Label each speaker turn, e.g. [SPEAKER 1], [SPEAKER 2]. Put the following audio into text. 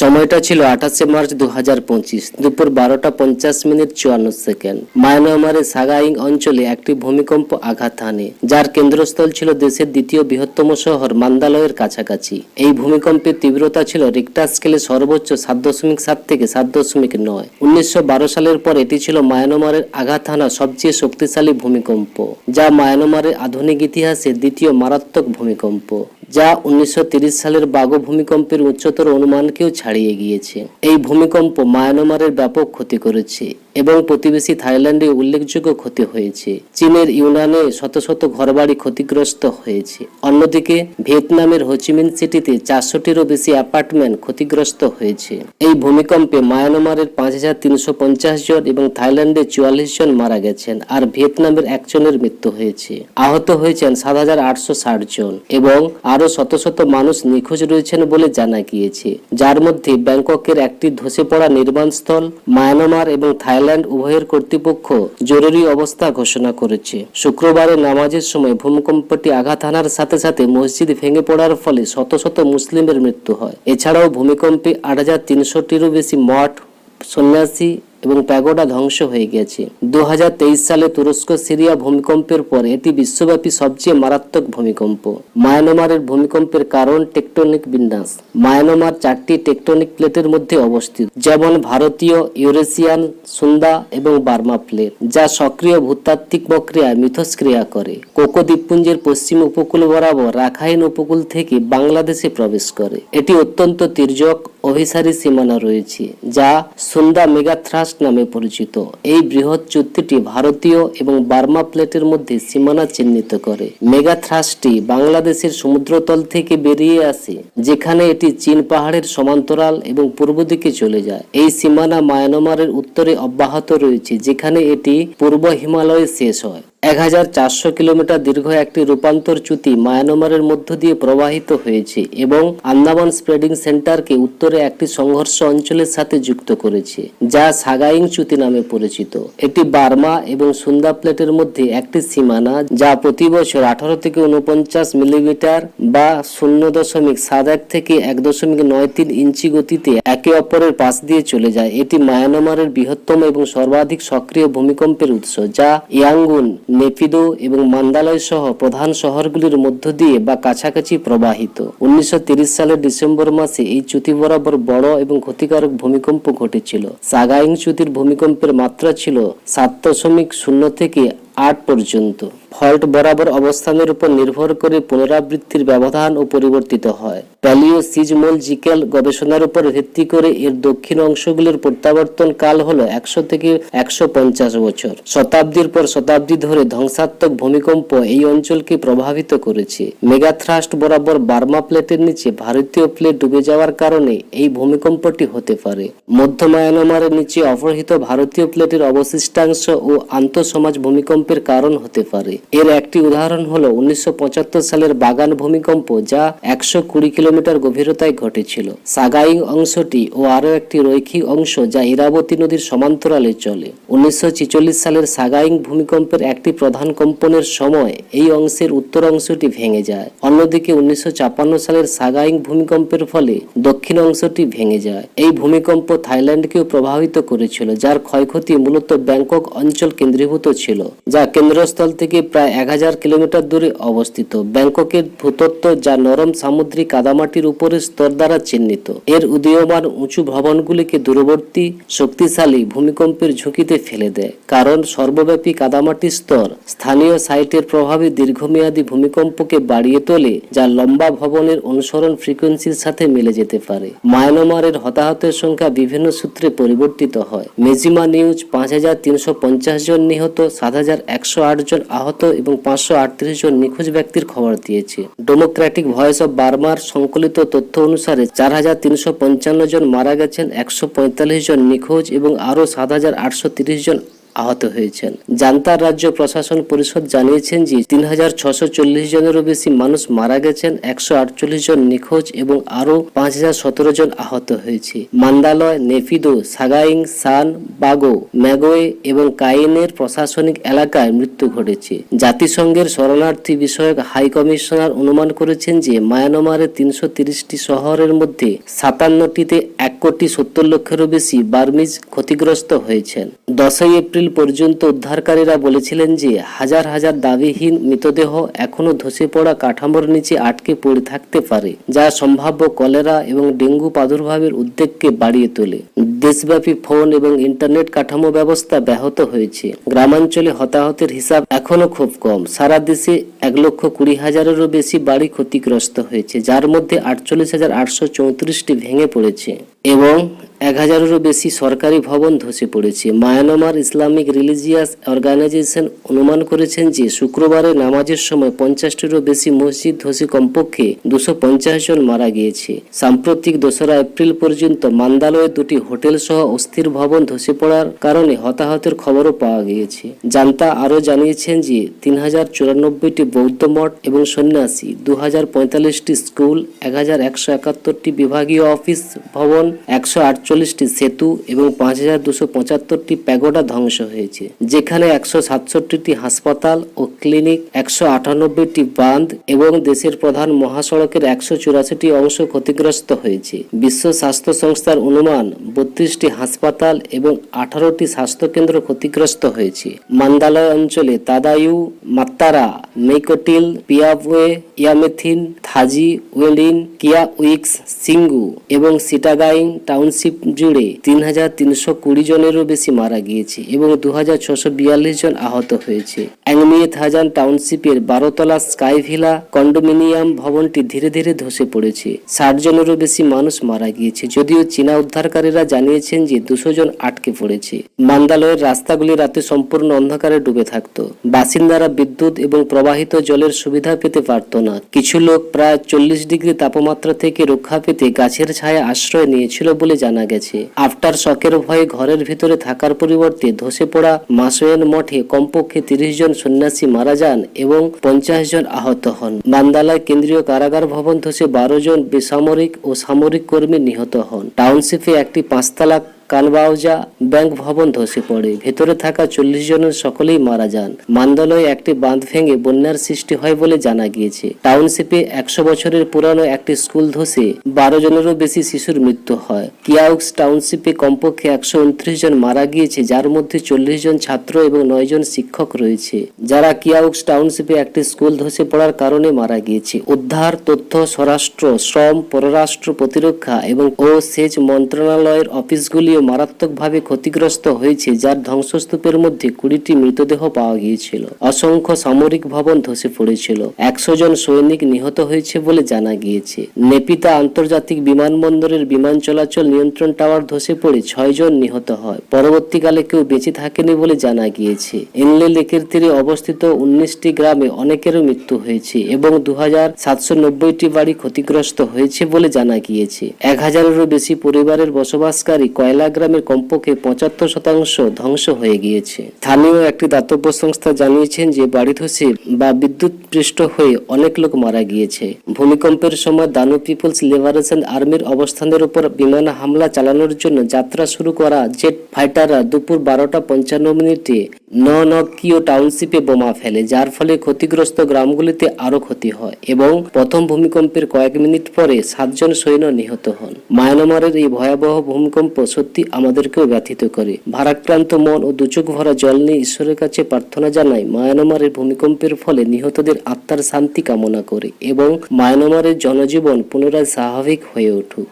[SPEAKER 1] সময়টা ছিল আঠাশে মার্চ দু হাজার পঁচিশ, দুপুর বারোটা পঞ্চাশ মিনিট চুয়ান্ন সেকেন্ড। মায়ানমারের সাগাইং অঞ্চলে একটি ভূমিকম্প আঘাত হানে, যার কেন্দ্রস্থল ছিল দেশের দ্বিতীয় বৃহত্তম শহর মান্দালয়ের কাছাকাছি। এই ভূমিকম্পের তীব্রতা ছিল রিক্টার স্কেলে সর্বোচ্চ সাত দশমিক সাত থেকে সাত দশমিক নয়। উনিশশো সালের পর এটি ছিল মায়ানমারের আঘাত হানা সবচেয়ে শক্তিশালী ভূমিকম্প, যা মায়ানমারের আধুনিক ইতিহাসে দ্বিতীয় মারাত্মক ভূমিকম্প। যা উনিশশো সালের বাগো ভূমিকম্পের উচ্চতর অনুমানকেও ছাড়িয়ে গিয়েছে। এই ভূমিকম্প মায়ানমারের ব্যাপক ক্ষতি করেছে। এবং প্রতিবেশী থাইল্যান্ডে উল্লেখযোগ্য ক্ষতি হয়েছে। চীনের ইউনানে শত শত ঘরবাড়ি ক্ষতিগ্রস্ত হয়েছে। অন্যদিকে, ভিয়েতনামের হোচিমিন সিটিতে চারশোটিরও বেশি অ্যাপার্টমেন্ট ক্ষতিগ্রস্ত হয়েছে। এই ভূমিকম্পে মায়ানমারের পাঁচ হাজার তিনশো পঞ্চাশ জন এবং থাইল্যান্ডে চুয়াল্লিশ জন মারা গেছেন আর ভিয়েতনামের একজনের মৃত্যু হয়েছে। আহত হয়েছেন সাত হাজার আটশো ষাট জন এবং আরও শত শত মানুষ নিখোঁজ রয়েছেন বলে জানা গিয়েছে। যার মধ্যে ব্যাংককের একটি ধসে পড়া নির্মাণস্থল, মায়ানমার এবং থাইল্যান্ড উভয়ের কর্তৃপক্ষ জরুরি অবস্থা ঘোষণা করেছে। শুক্রবারে নামাজের সময় ভূমিকম্পটি আঘাত হানার সাথে সাথে মসজিদ ভেঙে পড়ার ফলে শত শত মুসলিমের মৃত্যু হয়। এছাড়াও ভূমিকম্পে আট হাজার তিনশোটিরও বেশি মঠ, সন্ন্যাসী এবং প্যাগোডা ধ্বংস হয়ে গেছে। দুহাজার তেইশ সালে তুরস্ক, সিরিয়া ভূমিকম্পের পর এটি বিশ্বব্যাপী সবচেয়ে মারাত্মক ভূমিকম্প। মায়ানমারের ভূমিকম্পের কারণ টেকটনিক বিন্যাস। মায়ানমার চারটি টেকটনিক প্লেটের মধ্যে অবস্থিত, যেমন ভারতীয়, ইউরেশিয়ান, সুন্দা এবং বার্মা প্লেট, যা সক্রিয় ভূতাত্ত্বিক প্রক্রিয়ায় মিথস্ক্রিয়া করে। কোকো দ্বীপপুঞ্জের পশ্চিম উপকূল বরাবর রাখাইন উপকূল থেকে বাংলাদেশে প্রবেশ করে। এটি অত্যন্ত তির্যক অভিসারী সীমানা রয়েছে, যা সুন্দা মেগাথ্রাস্ট নামে পরিচিত। এই বৃহৎ চুক্তিটি ভারতীয় এবং বার্মা প্লেটের মধ্যে সীমানা চিহ্নিত করে। মেগাথ্রাস্টটি বাংলাদেশের সমুদ্রতল থেকে বেরিয়ে আসে, যেখানে এটি চীন পাহাড়ের সমান্তরাল এবং পূর্ব দিকে চলে যায়। এই সীমানা মায়ানমারের উত্তরে অব্যাহত রয়েছে, যেখানে এটি পূর্ব হিমালয়ে শেষ হয়। এক হাজার চারশো কিলোমিটার দীর্ঘ একটি রূপান্তর চ্যুতি মায়ানমারের মধ্য দিয়ে প্রবাহিত হয়েছে এবং আন্দামান স্প্রেডিং সেন্টারকে উত্তরে একটি সংঘর্ষ অঞ্চলের সাথে যুক্ত করেছে, যা সাগাইং চ্যুতি নামে পরিচিত। এটি বার্মা এবং সুন্দা প্লেটের মধ্যে একটি সীমানা, যা প্রতি বছর আঠারো থেকে উনপঞ্চাশ মিলিমিটার বা শূন্য দশমিক সাত এক থেকে এক দশমিক নয় তিন ইঞ্চি গতিতে একে অপরের পাশ দিয়ে চলে যায়। এটি মায়ানমারের বৃহত্তম এবং সর্বাধিক সক্রিয় ভূমিকম্পের উৎস, যা ইয়াঙ্গুন নেপিদো এবং মান্দালয় সহ প্রধান শহরগুলির মধ্য দিয়ে বা কাছাকাছি প্রবাহিত। উনিশশো সালের ডিসেম্বর মাসে এই চ্যুতি বরাবর বড় এবং ক্ষতিকারক ভূমিকম্প ঘটেছিল। সাগাইং চ্যুতির ভূমিকম্পের মাত্রা ছিল সাত দশমিক শূন্য থেকে আট পর্যন্ত। ফল্ট বরাবর অবস্থানের উপর নির্ভর করে পুনরাবৃত্তির ব্যবধান ও পরিবর্তিত হয়। প্যালিও সিজমোলজিক্যাল গবেষণার উপর ভিত্তি করে এর দক্ষিণ অংশগুলোর প্রত্যাবর্তন কাল হলো একশো থেকে একশো পঞ্চাশ বছর। শতাব্দীর পর শতাব্দী ধরে ধ্বংসাত্মক ভূমিকম্প এই অঞ্চলকে প্রভাবিত করেছে। মেগাথ্রাস্ট বরাবর বার্মা প্লেটের নিচে ভারতীয় প্লেট ডুবে যাওয়ার কারণে এই ভূমিকম্পটি হতে পারে। মধ্য মায়ানমারের নিচে অপহৃত ভারতীয় প্লেটের অবশিষ্টাংশ ও আন্তঃসমাজ ভূমিকম্পের কারণ হতে পারে। এর একটি উদাহরণ হলো উনিশশো সালের বাগান ভূমিকম্প যা একশো কুড়ি কিলোমিটার গভীরতায় ঘটেছিল। সাগাইং অংশটি ও আরও একটি রৈখিক অংশ যা ইরাবতী নদীর সমান্তরালে চলে। উনিশশো ছেচল্লিশ সালের সাগাইং ভূমিকম্পের একটি প্রধান কম্পনের সময় এই অংশের উত্তর অংশটি ভেঙে যায়। অন্যদিকে উনিশশো সালের সাগাইং ভূমিকম্পের ফলে দক্ষিণ অংশটি ভেঙে যায়। এই ভূমিকম্প থাইল্যান্ডকেও প্রভাবিত করেছিল, যার ক্ষয়ক্ষতি মূলত ব্যাংকক অঞ্চল কেন্দ্রীভূত ছিল, যা কেন্দ্রস্থল থেকে প্রায় এক হাজার কিলোমিটার দূরে অবস্থিত। ব্যাংককের ভূতত্ত্ব যা নরম সামুদ্রিক কাদামাটির উপরের স্তর দ্বারা চিহ্নিত। এর উদীয়মান উঁচু ভবনগুলিকে দূরবর্তী, শক্তিশালী ভূমিকম্পের ঝুঁকিতে ফেলে দেয়। কারণ সর্বব্যাপী কাদামাটির স্তর স্থানীয় সাইটের প্রভাবে দীর্ঘমেয়াদী ভূমিকম্পকে বাড়িয়ে তোলে, যা লম্বা ভবনের অনুসরণ ফ্রিকোয়েন্সির সাথে মিলে যেতে পারে। মায়ানমারের হতাহতের সংখ্যা বিভিন্ন সূত্রে পরিবর্তিত হয়। মেজিমা নিউজ পাঁচ হাজার তিনশো পঞ্চাশ জন নিহত, সাত হাজার একশো আট জন আহত এবং পাঁচশো আটত্রিশ জন নিখোঁজ ব্যক্তির খবর দিয়েছে। ডেমোক্রেটিক ভয়েস অব বার্মার সংকলিত তথ্য অনুসারে চার হাজার তিনশো পঞ্চান্ন জন মারা গেছেন, একশো পঁয়তাল্লিশ জন নিখোঁজ এবং আরও সাত হাজার আটশো জন আহত হয়েছেন। জান্তার রাজ্য প্রশাসন পরিষদ জানিয়েছেন যে তিন হাজার ছশো চল্লিশ জনেরও বেশি মানুষ মারা গেছেন, একশো আটচল্লিশ জন নিখোঁজ এবং আরও পাঁচ হাজার সতেরো জন আহত হয়েছে। মান্দালয় নেফিদো সাগাইং, সান, বাগো, ম্যাগোয়ে এবং কাইনের প্রশাসনিক এলাকায় মৃত্যু ঘটেছে। জাতিসংঘের শরণার্থী বিষয়ক হাই কমিশনার অনুমান করেছেন যে মায়ানমারের তিনশো তিরিশটি শহরের মধ্যে সাতান্নটিতে এক কোটি সত্তর লক্ষেরও বেশি বার্মিজ ক্ষতিগ্রস্ত হয়েছেন। দশই এপ্রিল পর্যন্ত উদ্ধারকারীরা বলেছিলেন যে হাজার হাজার দাবিহীন মৃতদেহ এখনও ধসে পড়া কাঠামোর নিচে আটকে পড়ে থাকতে পারে, যা সম্ভাব্য কলেরা এবং ডেঙ্গু প্রাদুর্ভাবের উদ্বেগকে বাড়িয়ে তোলে। দেশব্যাপী ফোন এবং ইন্টারনেট কাঠামো ব্যবস্থা ব্যাহত হয়েছে। গ্রামাঞ্চলে হতাহতের হিসাব এখনও খুব কম। সারা দেশে এক লক্ষ কুড়ি হাজারেরও বেশি বাড়ি ক্ষতিগ্রস্ত হয়েছে, যার মধ্যে আটচল্লিশ হাজার আটশো চৌত্রিশটি ভেঙে পড়েছে। এবং এক হাজারেরও বেশি সরকারি ভবন ধসে পড়েছে। মায়ানমার ইসলামিক রিলিজিয়াস অর্গানাইজেশন অনুমান করেছেন যে, শুক্রবারে নামাজের সময় পঞ্চাশটিরও বেশি মসজিদ ধসে কমপক্ষে দুশো পঞ্চাশ জন মারা গিয়েছে। সাম্প্রতিক দোসরা এপ্রিল পর্যন্ত মান্দালয়ে দুটি হোটেল সহ অস্থির ভবন ধসে পড়ার কারণে হতাহতের খবরও পাওয়া গিয়েছে। জান্তা আরও জানিয়েছেন যে তিন হাজার চুরানব্বইটি বৌদ্ধ মঠ এবং সন্ন্যাসী দু হাজার পঁয়তাল্লিশটি স্কুল এক হাজার একশো একাত্তরটি বিভাগীয় অফিস, ভবন, একশো আট আটচল্লিশটি সেতু এবং পাঁচ হাজার দুশো পঁচাত্তরটি প্যাগোডা ধ্বংস হয়েছে, যেখানে একশো সাতষট্টিটি হাসপাতাল ও ক্লিনিক, একশো আটানব্বইটি বাঁধ এবং দেশের প্রধান মহাসড়কের একশো চুরাশিটি অংশ ক্ষতিগ্রস্ত হয়েছে। বিশ্ব স্বাস্থ্য সংস্থার অনুমান, বত্রিশটি হাসপাতাল এবং আঠারোটি স্বাস্থ্যকেন্দ্র ক্ষতিগ্রস্ত হয়েছে। মান্দালয় অঞ্চলে তাদায়ু, মাত্তারা মেকোটিল পিয়াবুয়ে, ইয়ামেথিন, থাজি, ওয়েলিন কিয়া উইক্স সিঙ্গু এবং সিটাগাইন টাউনশিপ জুড়ে তিন হাজার তিনশো কুড়ি জনেরও বেশি মারা গিয়েছে এবং দু হাজার ছশো বিয়াল্লিশ জন আহত হয়েছে। অ্যাংমিয়ে থাজান টাউনশিপের বারোতলা স্কাই ভিলা কন্ডোমিনিয়াম ভবনটি ধীরে ধীরে ধসে পড়েছে। ষাট জনেরও বেশি মানুষ মারা গিয়েছে, যদিও চীনা উদ্ধারকারীরা জানিয়েছেন যে দুশো জন আটকে পড়েছে। মান্দালয়ের রাস্তাগুলি রাতে সম্পূর্ণ অন্ধকারে ডুবে থাকত। বাসিন্দারা বিদ্যুৎ এবং প্রবাহিত জলের সুবিধা পেতে পারত না। কিছু লোক প্রায় চল্লিশ ডিগ্রি তাপমাত্রা থেকে রক্ষা পেতে গাছের ছায়া আশ্রয় নিয়েছিল বলে জানা গেছে। আফটার শকের ভয়ে ঘরের ভিতরে থাকার পরিবর্তে ধসে পড়া মাসোয়েন মঠে কমপক্ষে তিরিশ জন সন্ন্যাসী মারা যান এবং পঞ্চাশ জন আহত হন। বান্দালায় কেন্দ্রীয় কারাগার ভবন ধসে বারো জন বেসামরিক ও সামরিক কর্মী নিহত হন। টাউনশিপে একটি পাঁচতলা কানবাউজা ব্যাংক ভবন ধসে পড়ে। ভেতরে থাকা চল্লিশ জনের সকলেই মারা যান। মান্দালয়ে একটি বাঁধ ভেঙে বন্যার সৃষ্টি হয় বলে জানা গিয়েছে। টাউনশিপে একশো বছরের পুরানো একটি স্কুল ধসে বারো জনেরও বেশি শিশুর মৃত্যু হয়। কিয়াউক্স টাউনশিপে কমপক্ষে একশো উনত্রিশ জন মারা গিয়েছে, যার মধ্যে চল্লিশ জন ছাত্র এবং নয় জন শিক্ষক রয়েছে। যারা কিয়াউক্স টাউনশিপে একটি স্কুল ধসে পড়ার কারণে মারা গিয়েছে। উদ্ধার, তথ্য, স্বরাষ্ট্র, শ্রম, পররাষ্ট্র প্রতিরক্ষা এবং ও সেচ মন্ত্রণালয়ের অফিসগুলিও মারাত্মকভাবে ক্ষতিগ্রস্ত হয়েছে, যার ধ্বংসস্তূপের মধ্যে কুড়িটি মৃতদেহ পাওয়া গিয়েছিল। অসংখ্য সামরিক ভবন ধসে পড়েছিল। একশো জন সৈনিক নিহত হয়েছে বলে জানা গিয়েছে। নেপিতা আন্তর্জাতিক বিমানবন্দরের বিমান চলাচল নিয়ন্ত্রণ টাওয়ার ধসে পড়ে ছয় জন নিহত হয়। পরবর্তীকালে কেউ বেঁচে থাকেনি বলে জানা গিয়েছে। এনলে লেকের তীরে অবস্থিত উনিশটি গ্রামে অনেকেরও মৃত্যু হয়েছে এবং দু হাজার সাতশো নব্বইটি বাড়ি ক্ষতিগ্রস্ত হয়েছে বলে জানা গিয়েছে। এক হাজারেরও বেশি পরিবারের বসবাসকারী কয়লা গ্রামের কমপক্ষে পঁচাত্তর শতাংশ ধ্বংস হয়ে গিয়েছে। স্থানীয় একটি দাতব্য সংস্থা জানিয়েছেন যে, বাড়ি ধসে বা বিদ্যুৎ পৃষ্ঠ হয়ে অনেক লোক মারা গিয়েছে। ভূমিকম্পের সময় দানু পিপলস লিবারেশন আর্মির অবস্থানের উপর বিমান হামলা চালানোর জন্য যাত্রা শুরু করা জেট ফাইটাররা দুপুর বারোটা পঞ্চান্ন মিনিটে ননকিও টাউনশিপে বোমা ফেলে, যার ফলে ক্ষতিগ্রস্ত গ্রামগুলিতে আরও ক্ষতি হয় এবং প্রথম ভূমিকম্পের কয়েক মিনিট পরে সাতজন সৈন্য নিহত হন। মায়ানমারের এই ভয়াবহ ভূমিকম্প সত্যি আমাদেরকেও ব্যথিত করে। ভারাক্রান্ত মন ও দুচোখ ভরা জল নিয়ে ঈশ্বরের কাছে প্রার্থনা জানাই মায়ানমারের ভূমিকম্পের ফলে নিহতদের আত্মার শান্তি কামনা করে এবং মায়ানমারের জনজীবন পুনরায় স্বাভাবিক হয়ে উঠুক।